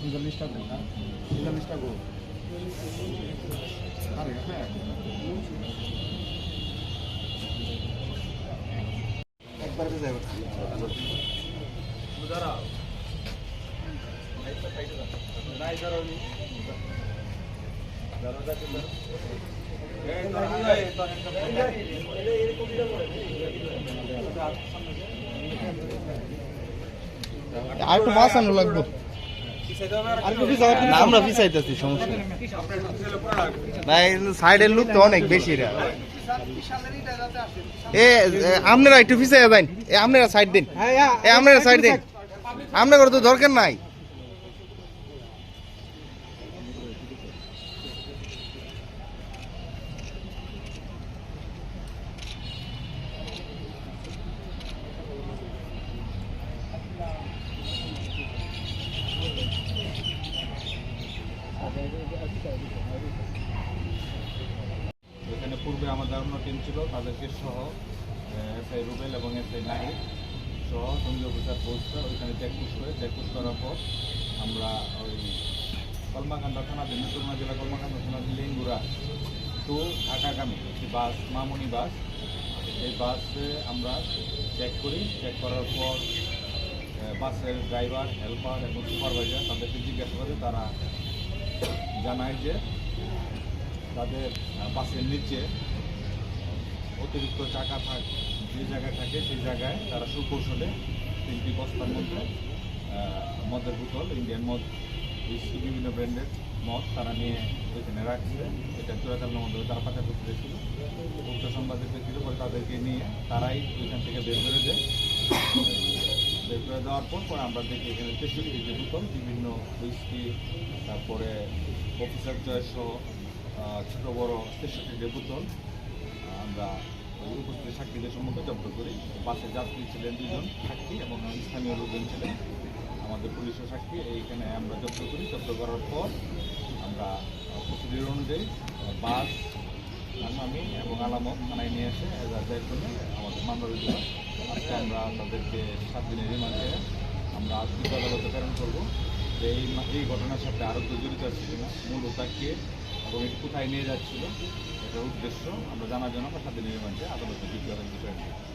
উনচল্লিশটা গো উনচল্লিশটা গো আরে হ্যাঁ একবার যাই আর একটু বাঁচানো লাগবে আর একটু পিছাও না আমরা পিছাইতেছি সমস্যা ভাই সাইডের লুক তো অনেক বেশি রে। এ আপনারা একটু পিছাইয়া যাবেন এ আপনারা সাইড দিন। এ আপনারা সাইড দিন। আপনার তো দরকার নাই। এখানে পূর্বে আমাদের অন্য টিম ছিল, তাদেরকে সহ এসআই রুবেল এবং এসআই নাহিদ সহ সঙ্গী অফিসার পৌঁছার ওইখানে চেকপুশ করে চেকপুশ করার পর আমরা ওই কলমাকান্দা থানা দিনাজপুর জেলা কলমাকান্দা থানা লিঙ্গুরা টু ঢাকাগামী একটি বাস, মামুনি বাস। এই বাসে আমরা চেক করি চেক করার পর বাসের ড্রাইভার হেল্পার এবং সুপারভাইজার তাদেরকে জিজ্ঞাসা করে তারা জানায় যে তাদের বাসের নিচে অতিরিক্ত চাকা থাক, যে জায়গায় থাকে সেই জায়গায় তারা সুকৌশলে তিনটি বস্তার মধ্যে মদের বোতল ইন্ডিয়ান মদ উইস্কি বিভিন্ন ব্র্যান্ডের মদ তারা নিয়ে ওইখানে রাখছে। এটা চোরাচালানের মধ্যে তারা করতে গেছিল। উক্ত সংবাদের প্রেক্ষিতে পরে তাদেরকে নিয়ে তারাই ওইখান থেকে বের করে দেয়। বের করে দেওয়ার পর পরে আমরা দেখি এখানে তেষট্টি যে বিভিন্ন উইস্কি তারপরে অফিসার চয়েস সহ আহ, ছোট বড় তেষট্টি আহ, আমরা উপস্থিত সাক্ষীদের সম্মুখে জব্দ করি। বাসে যাত্রী ছিলেন দুজন সাক্ষী এবং স্থানীয় লোকজন ছিলেন। আমাদের পুলিশের সাক্ষী এইখানে আমরা জব্দ করি। জব্দ করার পর আমরা প্রসিডিউর অনুযায়ী বাস আসামি এবং আলামত থানায় নিয়ে এসে যাচাই করে আমাদের মামলা রুজু আজকে আমরা তাদেরকে সাত দিনের রিমান্ডে আমরা আজকে আদালতে প্রেরণ করব যে এই এই ঘটনার সাথে আরও জড়িত আছে কিনা, মূল ওটাকে এবং কোথায় নিয়ে যাচ্ছিল, এটার উদ্দেশ্য আমরা জানার জন্য আমরা সাত দিনের রিমান্ডে আদালতে জিজ্ঞাসার বিষয় নিয়ে ধন্যবাদ